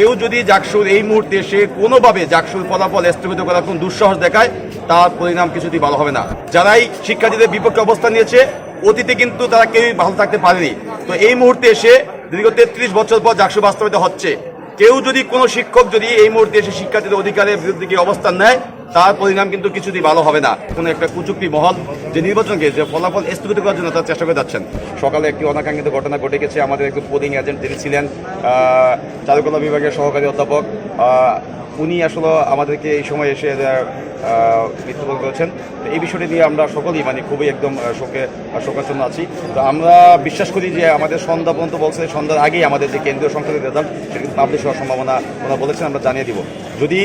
কেউ যদি জাকসুর এই মুহূর্তে সে কোনোভাবে জাকসুর ফলাফল স্থগিত করার কোন দুঃসাহস দেখায়, তার পরিণাম কিছুতেই ভালো হবে না। যারাই শিক্ষার্থীদের বিপক্ষে অবস্থান নিয়েছে, অতীতে কিন্তু তারা কেউই ভালো থাকতে পারেনি। তো এই মুহূর্তে এসে দীর্ঘ তেত্রিশ বছর পর জাকসু বাস্তবায়িত হচ্ছে। কেউ যদি কোনো শিক্ষক যদি এই মুহূর্তে এসে শিক্ষার্থীদের অধিকারের বিরুদ্ধে গিয়ে অবস্থান নেয়, তার পরিণাম কিন্তু কিছুতেই ভালো হবে না। কোনো একটা কুচুক্তি মহল যে নির্বাচনকে যে ফলাফল স্থগিত করার জন্য তার চেষ্টা করে যাচ্ছেন। সকালে একটি অনাকাঙ্ক্ষিত ঘটনা ঘটে গেছে। আমাদের একজন পোলিং এজেন্ট যিনি ছিলেন চারুকলা বিভাগের সহকারী অধ্যাপক উনি আসলে আমাদেরকে এই সময় এসে মৃত্যুবরণ করেছেন। এই বিষয়টি নিয়ে আমরা সকলেই মানে খুবই একদম শোকে শোকাচ্ছন্ন আছি। তো আমরা বিশ্বাস করি যে আমাদের সন্ধ্যা পর্যন্ত বলছে, সন্ধ্যার আগেই আমাদের যে কেন্দ্রীয় সংসদের রেজাল্ট সেটা পাবলিশ হওয়ার সম্ভাবনা ওনারা বলেছেন, আমরা জানিয়ে দিব। যদি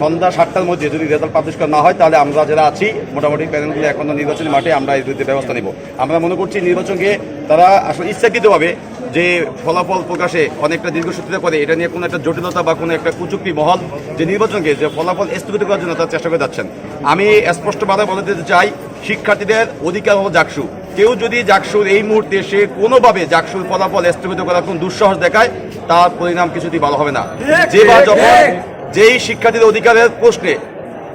সন্ধ্যা সাতটার মধ্যে যদি রেজাল্ট পাবলিশ করা না হয়, তাহলে আমরা যারা আছি, মোটামুটি প্যানেলগুলো এখনও নির্বাচনী মাঠে আমরা এই বিরুদ্ধে ব্যবস্থা নিব। আমরা মনে করছি নির্বাচনকে তারা আসলে ইচ্ছাকৃতভাবে যে ফলাফল প্রকাশে অনেকটা দীর্ঘসূত্রিতা করে এটা নিয়ে কোনো একটা জটিলতা বা কোনো একটা কুচুক্তি মহল যে নির্বাচনকে যে ফলাফল স্থগিত করার জন্য তার চেষ্টা করে যাচ্ছেন। আমি স্পষ্টভাবে বলে দিতে চাই শিক্ষার্থীদের অধিকার হলো জাকসু। কেউ যদি জাকসুর এই মুহূর্তে সে কোনোভাবে জাকসুর ফলাফল স্থগিত করার কোন দুঃসাহস দেখায় তার পরিণাম কিছুতেই ভালো হবে না। যে বা যখন যেই শিক্ষার্থীদের অধিকারের প্রশ্নে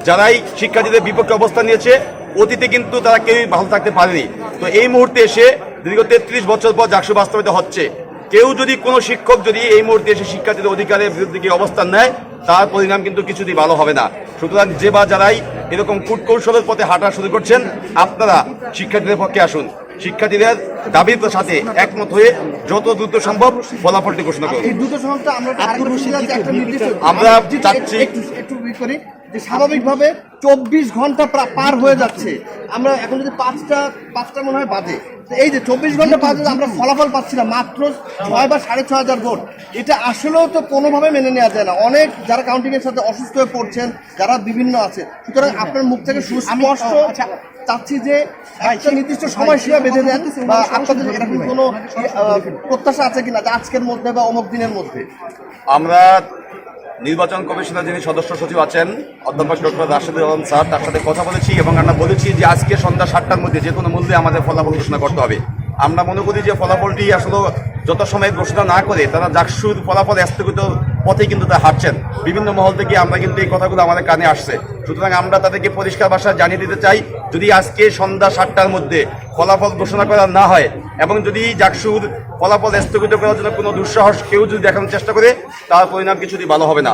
যারাই শিক্ষার্থীদের বিপক্ষে অবস্থান নিয়েছে অতীতে কিন্তু তারা কেউই ভালো থাকতে পারেনি। তো এই মুহূর্তে এসে দীর্ঘ তেত্রিশ বছর পর জাকসু বাস্তবায়িত হচ্ছে। কেউ যদি কোনো শিক্ষক যদি এই মুহূর্তে এসে শিক্ষার্থীদের অধিকারের বিরুদ্ধে গিয়ে অবস্থান নেয় তার পরিণাম কিন্তু কিছুতেই ভালো হবে না। সুতরাং যে বা যারাই এরকম কূটকৌশলের পথে হাঁটা শুরু করছেন আপনারা শিক্ষার্থীদের পক্ষে আসুন। শিক্ষার্থীদের দাবির সাথে একমত হয়ে যত দ্রুত সম্ভব ফলাফলটি ঘোষণা করুন। এই দুটো সংস্থা আমরা চাচ্ছি- যে স্বাভাবিকভাবে চব্বিশ ঘণ্টা পার হয়ে যাচ্ছে। আমরা এখন যদি পাঁচটা পাঁচটা মনে হয় বাজে। এই যে চব্বিশ ঘণ্টা হয়ে আমরা ফলাফল পাচ্ছি না মাত্র ছয় বা সাড়ে ছয় হাজার ভোট। এটা আসলেও তো কোনোভাবে মেনে নেওয়া যায় না। অনেক যারা কাউন্টিং এর সাথে অসুস্থ হয়ে পড়ছেন যারা বিভিন্ন আছে সুতরাং আপনার মুখ থেকে সুস্পষ্ট চাচ্ছি যে একটা নির্দিষ্ট সময়সীমা বেঁধে দেন বা আপনাদের এরকম কোনো প্রত্যাশা আছে কিনা যে আজকের মধ্যে বা অমুক দিনের মধ্যে? আমরা নির্বাচন কমিশনের যিনি সদস্য সচিব আছেন অধ্যাপক ডক্টর রাশেদুর আলম স্যার, তার সাথে কথা বলেছি এবং আমরা বলেছি যে আজকে সন্ধ্যা সাতটার মধ্যে যে কোনো মূল্যে আমাদের ফলাফল ঘোষণা করতে হবে। আমরা মনে করি যে ফলাফলটি আসলে যত সময় ঘোষণা না করে তারা জাকসুর ফলাফল স্থগিত পথে কিন্তু তারা হাঁটছেন। বিভিন্ন মহল থেকে আমরা কিন্তু এই কথাগুলো আমাদের কানে আসছে। সুতরাং আমরা তাদেরকে পরিষ্কার ভাষায় জানিয়ে দিতে চাই, যদি আজকে সন্ধ্যা সাতটার মধ্যে ফলাফল ঘোষণা করা না হয় এবং যদি জাকসুর ফলাফল স্থগিত করার জন্য কোনো দুঃসাহস কেউ যদি দেখানোর চেষ্টা করে, তার পরিণাম কিছুটি ভালো হবে না।